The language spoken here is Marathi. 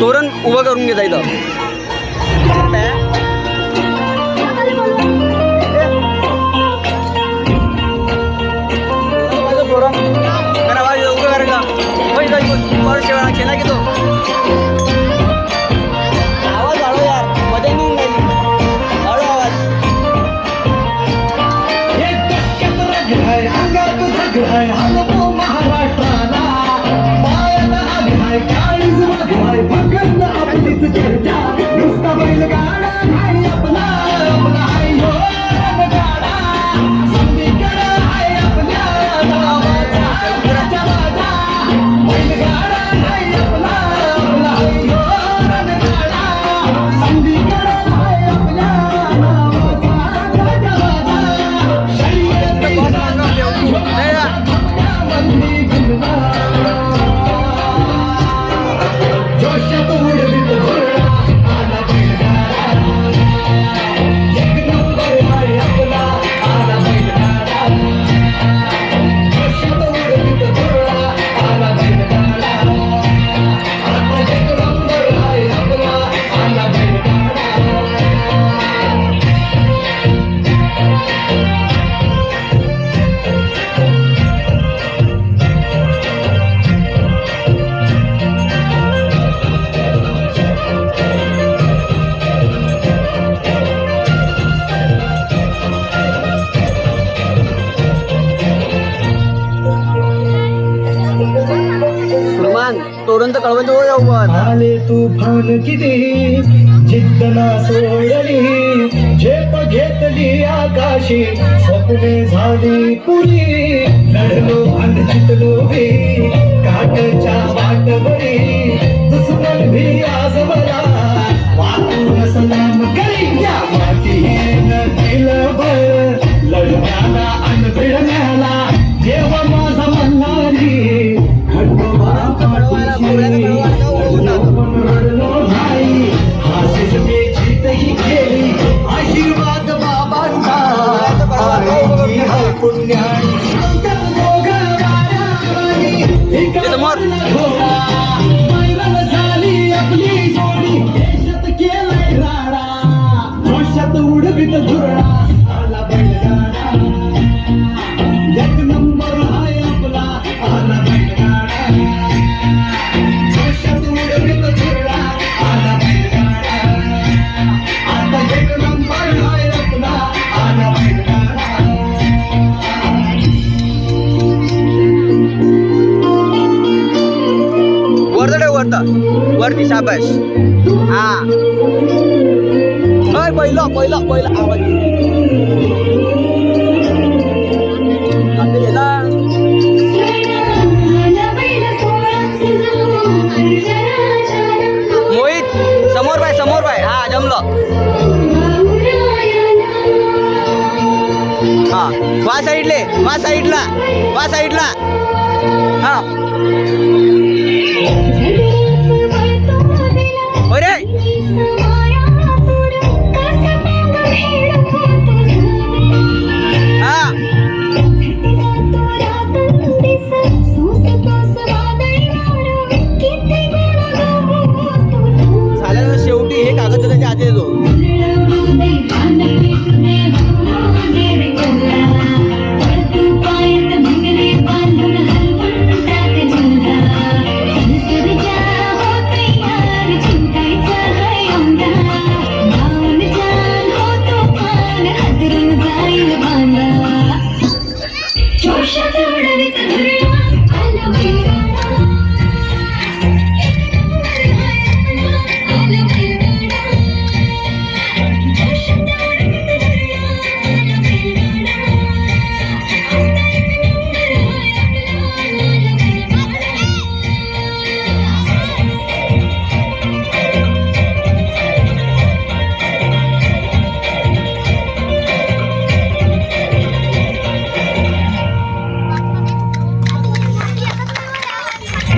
तोरण उभं करून घेता इथं. காண कळवण तो यवन आले तुफान किती? जिद्द ना सोडली. झेप घेतली आकाशी. स्वप्ने झाली पुरी. लढलो आणि जितलो मी काटच्या वाटवरी दुश्मन भी आज मला. वाकून सलाम करी या माती दिलं भर लढण्याला आणि nice शाबाश हा. हय पहिलं पहिलं पहिलं आवाज मोहित समोर बाय समोर बाय. हा जमलं. हा वा साईडले वा साईडला वा साईडला. हा. Oi!